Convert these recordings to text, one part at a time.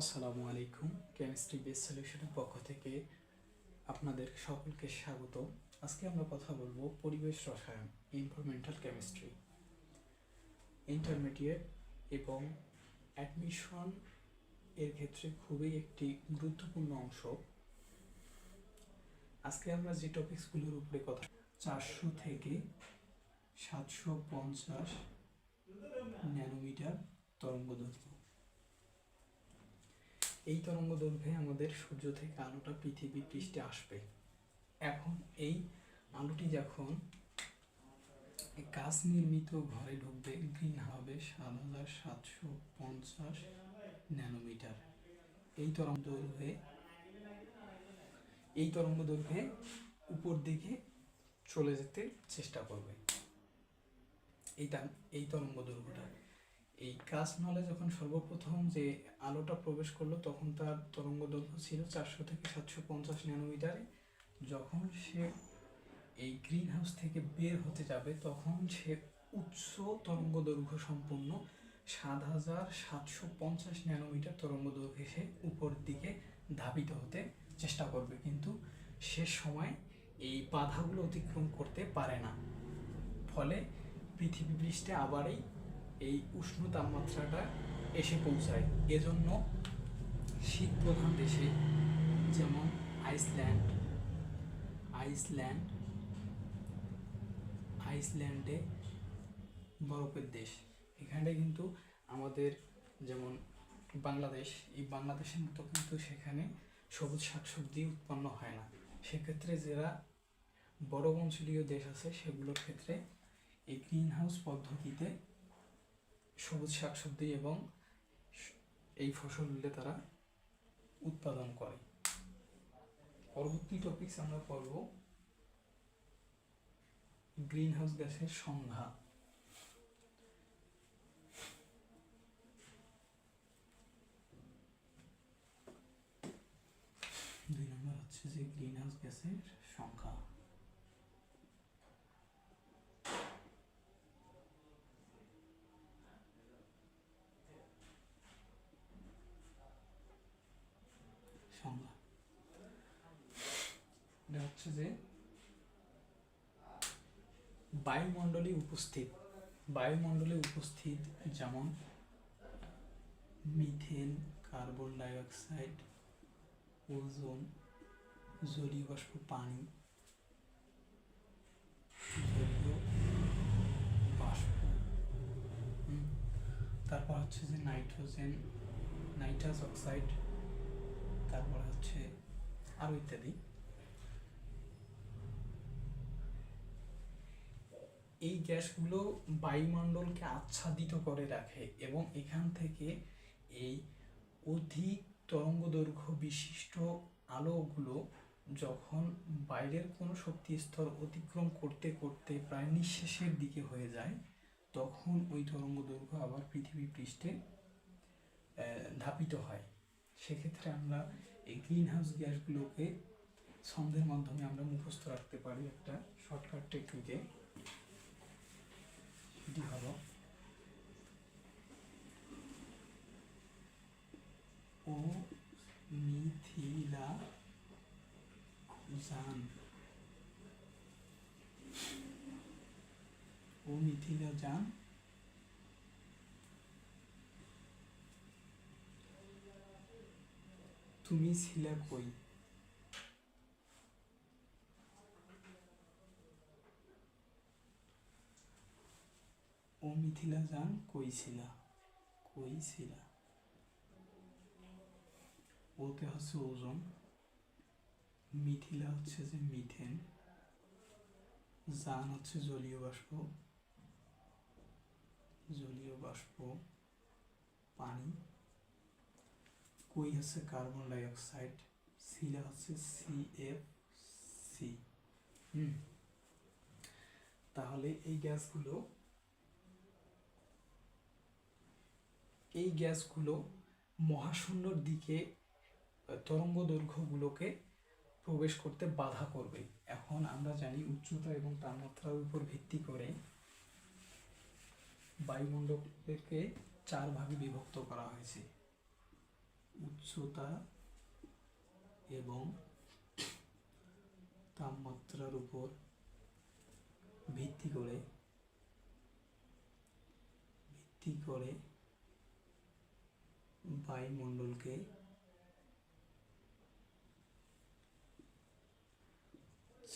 আসসালামু আলাইকুম chemistry base সলিউশনের পক্ষ থেকে আপনাদের সকলকে স্বাগত। আজকে আমরা কথা বলব পরিবেশ রসায়ন এনভায়রনমেন্টাল কেমিস্ট্রি ইন্টারমিডিয়েট এবং অ্যাডমিশন এর ক্ষেত্রে খুবই একটি গুরুত্বপূর্ণ অংশ। আজকে আমরা যে টপিকসগুলোর উপরে কথা চারশো থেকে সাতশো পঞ্চাশ ন্যানোমিটার তরঙ্গ দৈর্ঘ্য এই তরঙ্গ দৈর্ঘ্যে আমাদের সূর্য থেকে আলোটা পৃথিবী পৃষ্ঠে আসবে। এখন এই আলোটি যখন গাছ নির্মিত ঘরে ঢুকবে, গ্রিন হবে সাত হাজার সাতশো পঞ্চাশ ন্যানোমিটার। এই তরঙ্গ দৈর্ঘ্যে এই তরঙ্গ দৈর্ঘ্যে উপর দিকে চলে যেতে চেষ্টা করবে। এইটা, এই তরঙ্গ দৈর্ঘ্যটা এই কাজ নলে যখন সর্বপ্রথম যে আলোটা প্রবেশ করল, তখন তার তরঙ্গ দৈর্ঘ্য ছিল চারশো থেকে সাতশো পঞ্চাশ ন্যানোমিটারে। যখন সে এই গ্রিন হাউস থেকে বের হতে যাবে, তখন সে উচ্চ তরঙ্গ দৈর্ঘ্য সম্পন্ন সাত হাজার সাতশো পঞ্চাশ ন্যানোমিটার তরঙ্গ দৈর্ঘ্যে সে উপর দিকে ধাবিত হতে চেষ্টা করবে। কিন্তু সে সময় এই বাধাগুলো অতিক্রম করতে পারে না। ফলে পৃথিবী পৃষ্ঠে আবারই এই উষ্ণ তাপমাত্রাটা এসে পৌঁছায়। এজন্য শীত প্রধান দেশে যেমন আইসল্যান্ড আইসল্যান্ড, আইসল্যান্ডে বরফের দেশ। এখানে কিন্তু আমাদের যেমন বাংলাদেশ, এই বাংলাদেশের মতো কিন্তু সেখানে সবুজ শাকসবজি উৎপন্ন হয় না। সেক্ষেত্রে যারা বড় অঞ্চলীয় দেশ আছে, সেগুলোর ক্ষেত্রে এই গ্রিন হাউস পদ্ধতিতে সবুজ শাকসবজি এবং এই ফসলগুলো তারা উৎপাদন করে। পরবর্তী টপিকস আমরা পড়ব গ্রিন হাউস গ্যাসের সংজ্ঞা। দুই নম্বর হচ্ছে যে গ্রিন হাউস গ্যাসের সংখ্যা সংজ্ঞা এটা হচ্ছে যে বায়ুমণ্ডলে উপস্থিত বায়ুমণ্ডলে উপস্থিত যেমন মিথেন, কার্বন ডাইঅক্সাইড, ওজোন, জলীয় বাষ্প, পানি, জলীয় বাষ্প তারপর হচ্ছে যে নাইট্রোজেন, নাইট্রাস অক্সাইড, তারপর হচ্ছে আরও ইত্যাদি। এই গ্যাসগুলো বায়ুমণ্ডলকে আচ্ছাদিত করে রাখে এবং এখান থেকে এই অধিক তরঙ্গ দৈর্ঘ্য বিশিষ্ট আলোগুলো যখন বাইরের কোনো শক্তি স্তর অতিক্রম করতে করতে প্রায় নিঃশেষের দিকে হয়ে যায়, তখন ওই তরঙ্গ দৈর্ঘ্য আবার পৃথিবী পৃষ্ঠে ধাপিত হয়। সেক্ষেত্রে আমরা এই গ্রিন হাউস গ্যাসগুলোকে ছন্দের মাধ্যমে আমরা মুখস্থ রাখতে পারি একটা শর্টকাট টেকনিকে সেটি হলো ও মিথিলা জান ও মিথিলা জান তুমি ছিলা কই? ও মিথিলা জান কই ছিলা কই ছিলা ওতে হচ্ছে ওজন। মিথিলা হচ্ছে যে মিথেন। জান হচ্ছে জলীয় বাষ্প। জলীয় বাষ্প, পানি। কই হচ্ছে কার্বন ডাই অক্সাইড সিলা হচ্ছে সি এফ সি। হুম। তাহলে এই গ্যাসগুলো এই গ্যাসগুলো মহাশূন্যর দিকে তরঙ্গ দৈর্ঘ্যগুলোকে প্রবেশ করতে বাধা করবে। এখন আমরা জানি উচ্চতা এবং তাপমাত্রার উপর ভিত্তি করে বায়ুমণ্ডলকে চার ভাগে বিভক্ত করা হয়েছে। উচ্চতা এবং তাপমাত্রার উপর ভিত্তি করে ভিত্তি করে বায়ুমণ্ডলকে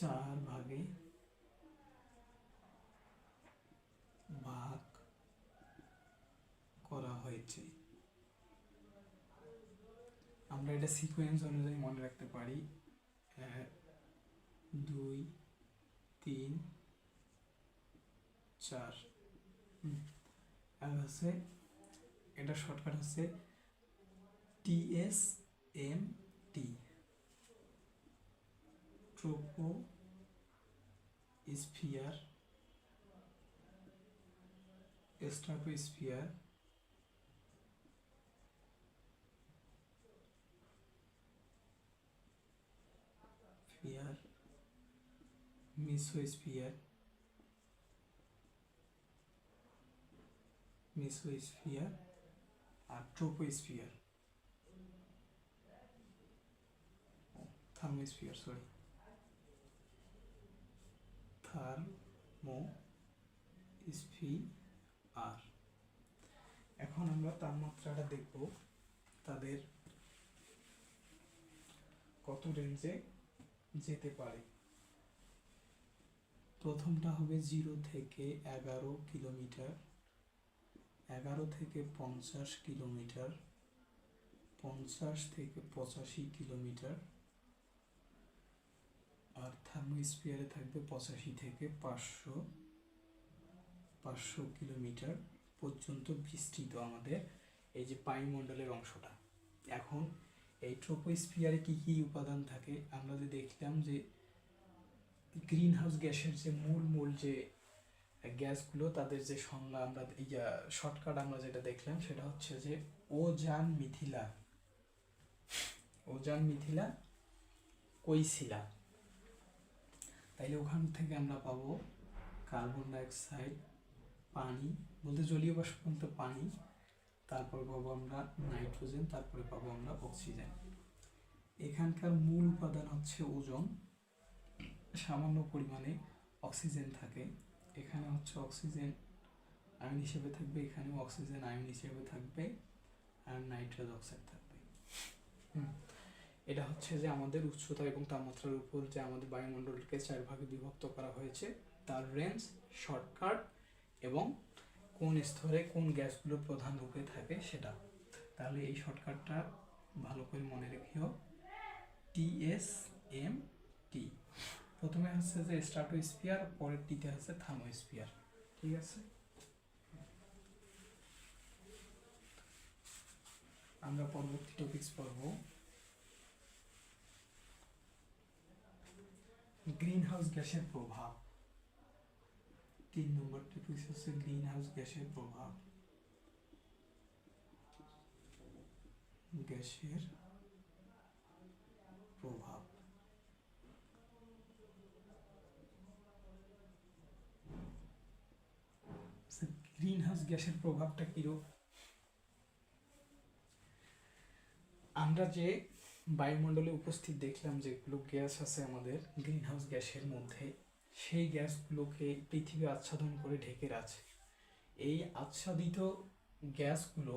চার ভাগে ভাগ করা হয়েছে। আমরা এটা সিকোয়েন্স অনুযায়ী মনে রাখতে পারি। এক, দুই, তিন, চার। আর হচ্ছে, এটা শর্টকাট হচ্ছে TS M T troposphere stratosphere sphere mesosphere mesosphere আর থার্মোস্ফিয়ার সরি থার্মো স্ফিয়ার এখন আমরা তাপমাত্রাটা দেখব। তাদের কত রেঞ্জে যেতে পারে। প্রথমটা হবে জিরো থেকে এগারো কিলোমিটার, এগারো থেকে পঞ্চাশ কিলোমিটার, পঞ্চাশ থেকে পঁচাশি কিলোমিটার। আর থার্মোস্ফিয়ারে থাকবে পঁচাশি থেকে পাঁচশো পাঁচশো কিলোমিটার পর্যন্ত বিস্তৃত আমাদের এই যে বায়ুমণ্ডলের অংশটা। এখন এই ট্রোপোস্ফিয়ারে কি কি উপাদান থাকে? আমরা যে দেখলাম যে গ্রিন হাউস গ্যাসের যে মূল মূল যে গ্যাসগুলো, তাদের যে সংজ্ঞা আমরা ইয়া শর্টকাট আমরা যেটা দেখলাম, সেটা হচ্ছে যে ওজান মিথিলা ওজান মিথিলা, কৈশিলা। তাইলে ওখান থেকে আমরা পাবো কার্বন ডাইঅক্সাইড, পানি, বলতে জলীয় বাষ্প বলতে পানি, তারপর পাবো আমরা নাইট্রোজেন, তারপরে পাবো আমরা অক্সিজেন। এখানকার মূল উপাদান হচ্ছে ওজন। সামান্য পরিমাণে অক্সিজেন থাকে। এখানে হচ্ছে অক্সিজেন আয়ন হিসেবে থাকবে, এখানেও অক্সিজেন আয়ন হিসেবে থাকবে, আর নাইট্রোজ অক্সাইড থাকবে। হুম। এটা হচ্ছে যে আমাদের উচ্চতা এবং তাপমাত্রার উপর যে আমাদের বায়ুমণ্ডলকে চার ভাগে বিভক্ত করা হয়েছে, তার রেঞ্জ শর্টকাট এবং কোন স্তরে কোন গ্যাসগুলো প্রধান রূপে থাকে সেটা। তাহলে এই শর্টকাটটা ভালো করে মনে রেখিও। টিএস এম টি প্রথমে হচ্ছে যে স্ট্রাটোস্ফিয়ার পরের টিতে হচ্ছে থার্মোস্ফিয়ার। ঠিক আছে? আমরা পরবর্তী টপিক্স পড়ব। গ্রিন হাউস গ্যাসের প্রভাব। তিন নম্বর টপিকস হচ্ছে গ্রিন হাউস গ্যাসের প্রভাব। গ্যাসের প্রভাব। গ্রিন হাউস গ্যাসের প্রভাবটা কিরূপ? আমরা যে বায়ুমণ্ডলে উপস্থিত দেখলাম যেগুলো গ্যাস আছে আমাদের গ্রিন হাউস গ্যাসের মধ্যে। সেই গ্যাসগুলোকে পৃথিবী আচ্ছাদন করে ঢেকে আছে এই আচ্ছাদিত গ্যাসগুলো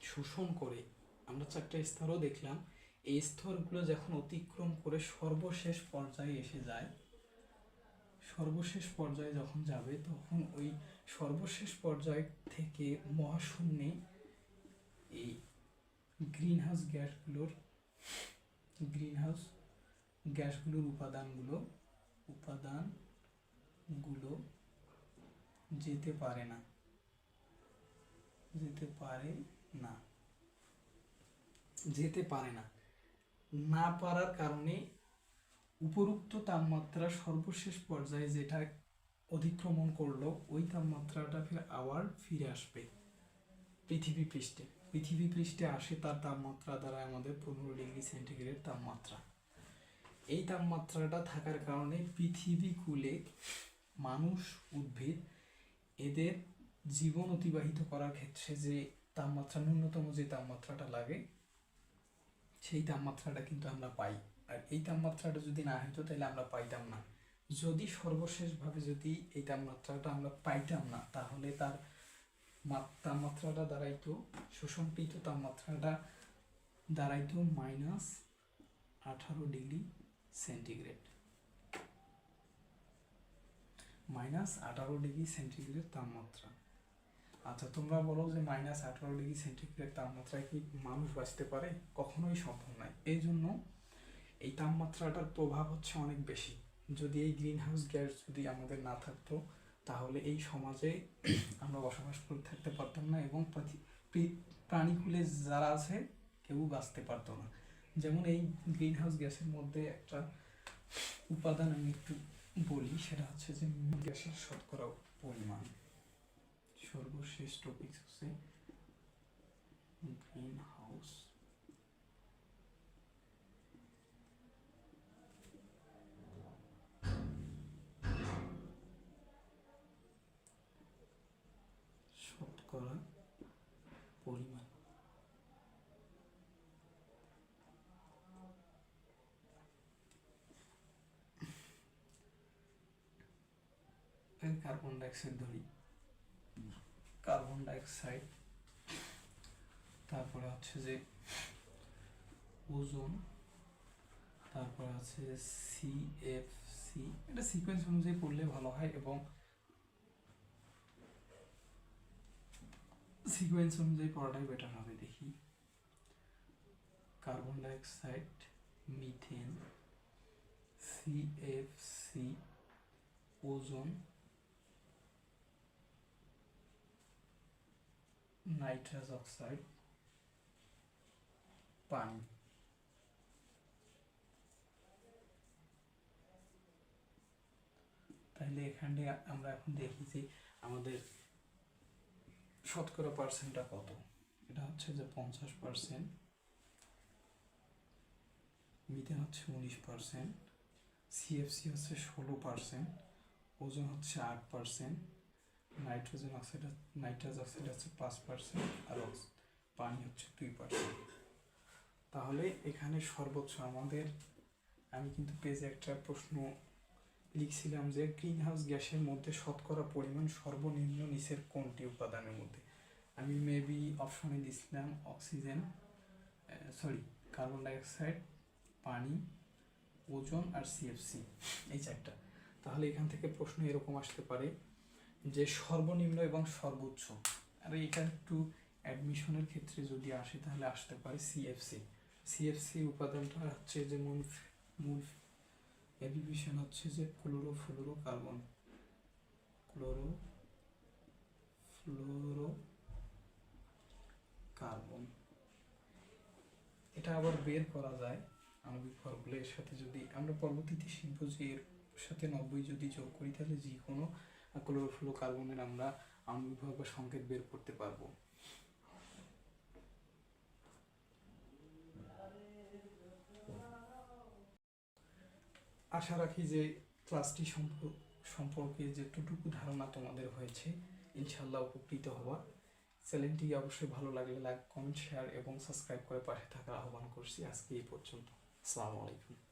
শোষণ করে আমরা চারটা স্তরও দেখলাম। এই স্তরগুলো যখন অতিক্রম করে সর্বশেষ পর্যায়ে এসে যায়, সর্বশেষ পর্যায়ে যখন যাবে, তখন ওই সর্বশেষ পর্যায় থেকে মহাশূন্যে এই গ্রিন হাউস গ্যাসগুলোর গ্রিন হাউস গ্যাসগুলোর উপাদানগুলো উপাদানগুলো যেতে পারে না। যেতে পারে না। যেতে পারে না। না পারার কারণে উপরুক্ত তাপমাত্রা সর্বশেষ পর্যায়ে যেটা অতিক্রমণ করল, ওই তাপমাত্রাটা ফের আবার ফিরে আসবে পৃথিবী পৃষ্ঠে। পৃথিবী পৃষ্ঠে আসে তার তাপমাত্রা দ্বারা আমাদের পনেরো ডিগ্রি সেন্টিগ্রেড তাপমাত্রা। এই তাপমাত্রাটা থাকার কারণে পৃথিবী কূলে মানুষ, উদ্ভিদ এদের জীবন অতিবাহিত করার ক্ষেত্রে যে তাপমাত্রা, ন্যূনতম যে তাপমাত্রাটা লাগে, সেই তাপমাত্রাটা কিন্তু আমরা পাই। আর এই তাপমাত্রাটা যদি না হতো তাহলে আমরা পাইতাম না। যদি সর্বশেষভাবে যদি এই তাপমাত্রাটা আমরা পাইতাম না, তাহলে তার তাপমাত্রাটা দাঁড়াইতো শোষণকৃত তাপমাত্রাটা দাঁড়াইতো মাইনাস আঠারো ডিগ্রি সেন্টিগ্রেড মাইনাস আঠারো ডিগ্রি সেন্টিগ্রেড তাপমাত্রা। আচ্ছা তোমরা বলো যে মাইনাস আঠারো ডিগ্রি সেন্টিগ্রেড তাপমাত্রায় কি মানুষ বাঁচতে পারে? কখনোই সম্ভব নয়। এই জন্য এই তাপমাত্রাটার প্রভাব হচ্ছে অনেক বেশি। যদি এই গ্রিন হাউস গ্যাস যদি আমাদের না থাকতো তাহলে এই সমাজে আমরা বসবাস করে থাকতে পারতাম না এবং প্রাণীকুলে যারা আছে, কেউ বাঁচতে পারতো না। যেমন এই গ্রিন হাউস গ্যাসের মধ্যে একটা উপাদান আমি একটু বলি, সেটা হচ্ছে যে গ্যাসের শতকরা পরিমাণ। সর্বশেষ টপিক হচ্ছে গ্রিন হাউস এই কার্বন ডাইঅক্সাইড ধরি। কার্বন ডাইঅক্সাইড তারপরে হচ্ছে যে ওজোন। তারপরে আছে সিএফসি এটা সিকোয়েন্স অনুযায়ী পড়লে ভালো হয় এবং সিকোয়েন্স অনুযায়ী পড়াটাই বেটার হবে, দেখি। Carbon dioxide methane CFC ozone. Nitrous oxide, পানি। তাহলে এখানে আমরা এখন দেখি আমাদের শতকরা পার্সেন্টটা কত? এটা হচ্ছে যে পঞ্চাশ পার্সেন্ট মিথেন হচ্ছে উনিশ পার্সেন্ট সিএফসি হচ্ছে ষোলো পার্সেন্ট ওজন হচ্ছে আট percent nitrogen oxide, nitrous oxide হচ্ছে পাঁচ পার্সেন্ট আর পানি হচ্ছে দুই পার্সেন্ট তাহলে এখানে সর্বোচ্চ আমাদের, আমি কিন্তু পেজে একটা প্রশ্ন লিখছিলাম যে গ্রিন হাউস গ্যাসের মধ্যে শতকরা পরিমাণ সর্বনিম্ন নিচের কোনটি উপাদানের মধ্যে? আমি মেবি অপশনে দিছিলাম অক্সিজেন সরি কার্বন ডাইঅক্সাইড পানি ওজন আর সিএফসি এই চারটা। তাহলে এখান থেকে প্রশ্ন এরকম আসতে পারে যে সর্বনিম্ন এবং সর্বোচ্চ। আর এটা একটু অ্যাডমিশনের ক্ষেত্রে যদি আসে তাহলে আসতে পারে সিএফসি সিএফসি উপাদানটা হচ্ছে যে মূল মূল অ্যাবিভিশন হচ্ছে যে chlorofluorocarbon chlorofluorocarbon এটা আবার বের করা যায় আণবিক ফর্মুলা এর সাথে যদি আমরা পরবর্তীতে শিখব যে এর সাথে নব্বই যদি যোগ করি তাহলে যে কোনো ক্লোরোফ্লোরো কার্বনের আমরা আণবিক বা সংকেত বের করতে পারব। আশা রাখি যে ক্লাসটি সম্প- সম্পর্কে যেটুকু ধারণা তোমাদের হয়েছে ইনশাল্লাহ উপকৃত হওয়া চ্যানেলটি অবশ্যই ভালো লাগলে লাইক কমেন্ট শেয়ার এবং সাবস্ক্রাইব করে পাশে থাকার আহ্বান করছি। আজকে এই পর্যন্ত। আসসালামু আলাইকুম।